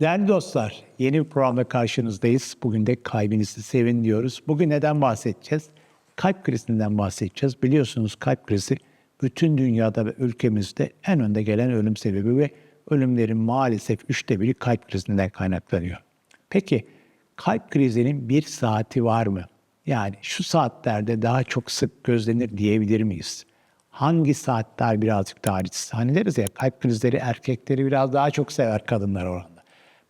Değerli dostlar, yeni bir programda karşınızdayız. Bugün de kalbinizi sevin diyoruz. Bugün neden bahsedeceğiz? Kalp krizinden bahsedeceğiz. Biliyorsunuz kalp krizi bütün dünyada ve ülkemizde en önde gelen ölüm sebebi ve ölümlerin maalesef üçte biri kalp krizinden kaynaklanıyor. Peki kalp krizinin bir saati var mı? Yani şu saatlerde daha çok sık gözlenir diyebilir miyiz? Hangi saatler birazcık daha riskli? Hani deriz ya kalp krizleri erkekleri biraz daha çok sever kadınlar oranında.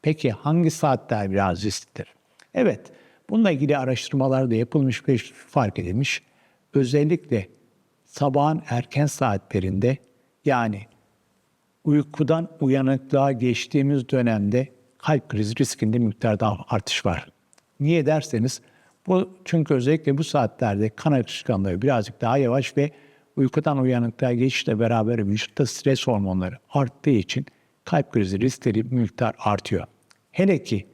Peki hangi saatler biraz risklidir? Evet, bununla ilgili araştırmalar da yapılmış ve fark edilmiş. Özellikle sabahın erken saatlerinde yani uykudan uyanıklığa geçtiğimiz dönemde kalp krizi riskinde miktarda artış var. Niye derseniz bu çünkü özellikle bu saatlerde kan akışkanlığı birazcık daha yavaş ve uykudan uyanıklığa geçişle beraber vücutta stres hormonları arttığı için kalp krizi riskleri miktar artıyor. Hele ki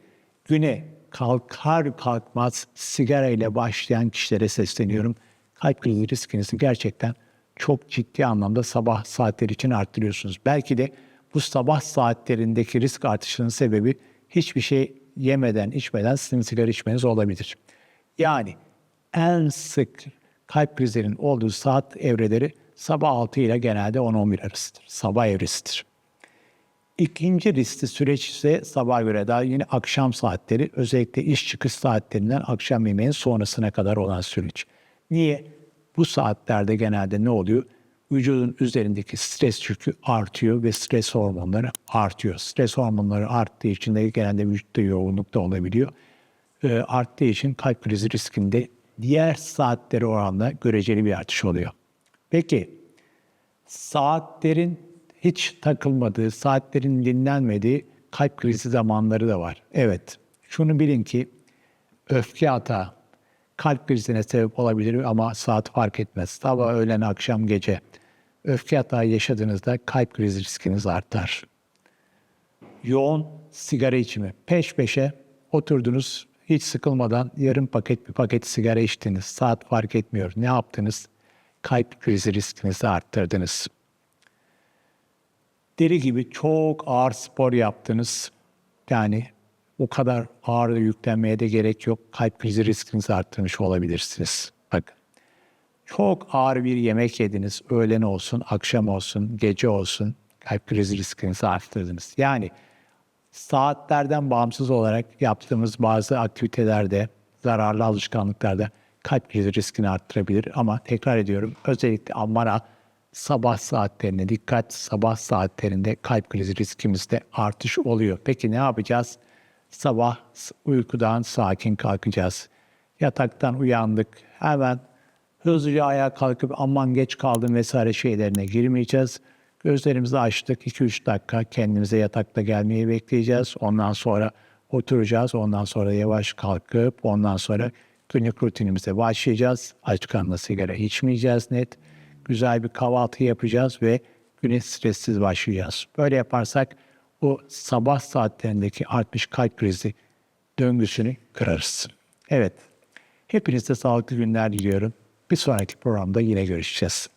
güne kalkar kalkmaz sigara ile başlayan kişilere sesleniyorum. Kalp krizi riskinizi gerçekten çok ciddi anlamda sabah saatleri için arttırıyorsunuz. Belki de bu sabah saatlerindeki risk artışının sebebi hiçbir şey yemeden, içmeden sizin sigara içmeniz olabilir. Yani en sık kalp krizlerinin olduğu saat evreleri sabah 6 ile genelde 10-11 arasıdır. Sabah evresidir. İkinci riskli süreç ise sabah göre daha yine akşam saatleri, özellikle iş çıkış saatlerinden akşam yemeğin sonrasına kadar olan süreç. Niye? Bu saatlerde genelde ne oluyor? Vücudun üzerindeki stres yükü artıyor ve stres hormonları artıyor. Stres hormonları arttığı için de genelde vücutta yoğunluk da olabiliyor. Ee, arttığı için kalp krizi riskinde diğer saatleri oranla göreceli bir artış oluyor. Peki saatlerin hiç takılmadığı, saatlerin dinlenmediği kalp krizi zamanları da var. Evet, şunu bilin ki öfke hata kalp krizine sebep olabilir ama saat fark etmez. Sabah, öğlen, akşam, gece öfke hata yaşadığınızda kalp krizi riskiniz artar. Yoğun sigara içimi. Peş peşe oturdunuz hiç sıkılmadan yarım paket bir paket sigara içtiniz. Saat fark etmiyor. Ne yaptınız? Kalp krizi riskinizi arttırdınız deli gibi çok ağır spor yaptınız. Yani o kadar ağır yüklenmeye de gerek yok. Kalp krizi riskinizi arttırmış olabilirsiniz. Bakın. Çok ağır bir yemek yediniz. Öğlen olsun, akşam olsun, gece olsun. Kalp krizi riskinizi arttırdınız. Yani saatlerden bağımsız olarak yaptığımız bazı aktivitelerde, zararlı alışkanlıklarda kalp krizi riskini arttırabilir. Ama tekrar ediyorum özellikle amara sabah saatlerine dikkat. Sabah saatlerinde kalp krizi riskimizde artış oluyor. Peki ne yapacağız? Sabah uykudan sakin kalkacağız. Yataktan uyandık. Hemen hızlıca ayağa kalkıp aman geç kaldım vesaire şeylerine girmeyeceğiz. Gözlerimizi açtık. 2-3 dakika kendimize yatakta gelmeyi bekleyeceğiz. Ondan sonra oturacağız. Ondan sonra yavaş kalkıp ondan sonra günlük rutinimize başlayacağız. Aç karnına sigara içmeyeceğiz net güzel bir kahvaltı yapacağız ve güne stressiz başlayacağız. Böyle yaparsak o sabah saatlerindeki artmış kalp krizi döngüsünü kırarız. Evet, hepinize sağlıklı günler diliyorum. Bir sonraki programda yine görüşeceğiz.